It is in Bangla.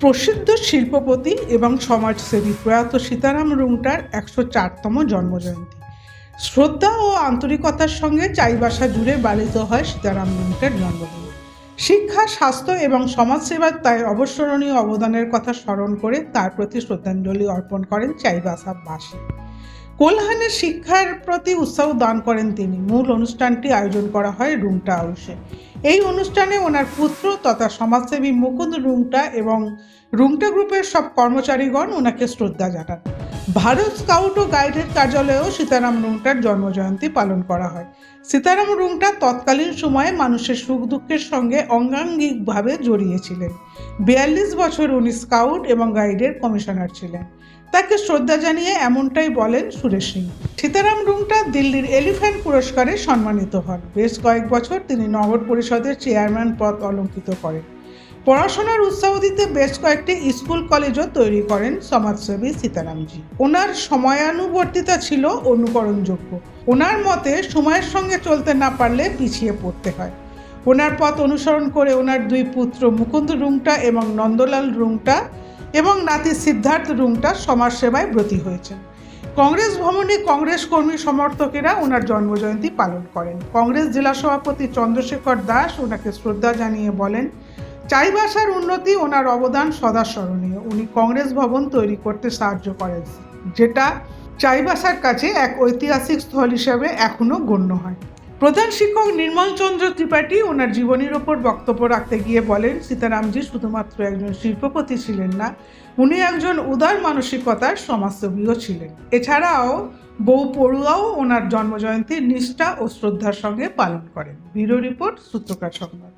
প্রসিদ্ধ শিল্পপতি এবং সমাজসেবী প্রয়াত সীতারাম রুংটার একশো চারতম জন্মজয়ন্তী। শ্রদ্ধা ও আন্তরিকতার সঙ্গে চাইবাসা জুড়ে বালিত হয় সীতারাম রুংটার জন্মদিন। শিক্ষা, স্বাস্থ্য এবং সমাজসেবার তাই অবসরণীয় অবদানের কথা স্মরণ করে তার প্রতি শ্রদ্ধাঞ্জলি অর্পণ করেন চাইবাসা চাইবাসাবাসী কোলহানের শিক্ষার প্রতি উৎসাহ দান করেন তিনি। মূল অনুষ্ঠানটি আয়োজন করা হয় রুংটা হাউসে। এই অনুষ্ঠানে ওনার পুত্র তথা সমাজসেবী মুকুন্দ রুংটা এবং রুংটা গ্রুপের সব কর্মচারীগণ ওনাকে শ্রদ্ধা জানান। ভারত স্কাউট ও গাইডের কার্যালয়েও সীতারাম রুংটার জন্মজয়ন্তী পালন করা হয়। সীতারাম রুংটা তৎকালীন সময়ে মানুষের সুখ দুঃখের সঙ্গে অঙ্গাঙ্গিকভাবে জড়িয়েছিলেন। বিয়াল্লিশ বছর উনি স্কাউট এবং গাইডের কমিশনার ছিলেন। তাকে শ্রদ্ধা জানিয়ে এমনটাই বলেন সুরেশ সিং। সীতারাম রুংটা দিল্লির এলিফ্যান্ট পুরস্কারে সম্মানিত হন। বেশ কয়েক বছর তিনি নগর পরিষদের চেয়ারম্যান পদ অলঙ্কিত করেন পড়াশোনার উৎসাহ দিতে বেশ কয়েকটি স্কুল কলেজও তৈরি করেন সমাজসেবী সীতারামজি। ওনার সময়ানুবর্তিতা ছিল অনুকরণযোগ্য। ওনার মতে, সময়ের সঙ্গে চলতে না পারলে পিছিয়ে পড়তে হয়। ওনার পথ অনুসরণ করে ওনার দুই পুত্র মুকুন্দ রুংটা এবং নন্দলাল রুংটা এবং নাতি সিদ্ধার্থ রুংটা সমাজসেবায় ব্রতী হয়েছেন। কংগ্রেস ভবনে কংগ্রেস কর্মী সমর্থকেরা ওনার জন্মজয়ন্তী পালন করেন। কংগ্রেস জেলা সভাপতি চন্দ্রশেখর দাস ওনাকে শ্রদ্ধা জানিয়ে বলেন চাইবাসার উন্নতি ওনার অবদান সদা স্মরণীয়। উনি কংগ্রেস ভবন তৈরি করতে সাহায্য করেন, যেটা চাইবাসার কাছে এক ঐতিহাসিক স্থল হিসেবে এখনও গণ্য হয়। প্রধান শিক্ষক নির্মল চন্দ্র ত্রিপাঠী ওনার জীবনীর ওপর বক্তব্য রাখতে গিয়ে বলেন, সীতারামজি শুধুমাত্র একজন শিল্পপতি ছিলেন না, উনি একজন উদার মানসিকতার সমাজসেবীও ছিলেন। এছাড়াও বউ পড়ুয়াও ওনার জন্মজয়ন্তী নিষ্ঠা ও শ্রদ্ধার সঙ্গে পালন করেন। ব্যুরো রিপোর্ট সূত্রকার সংবাদ।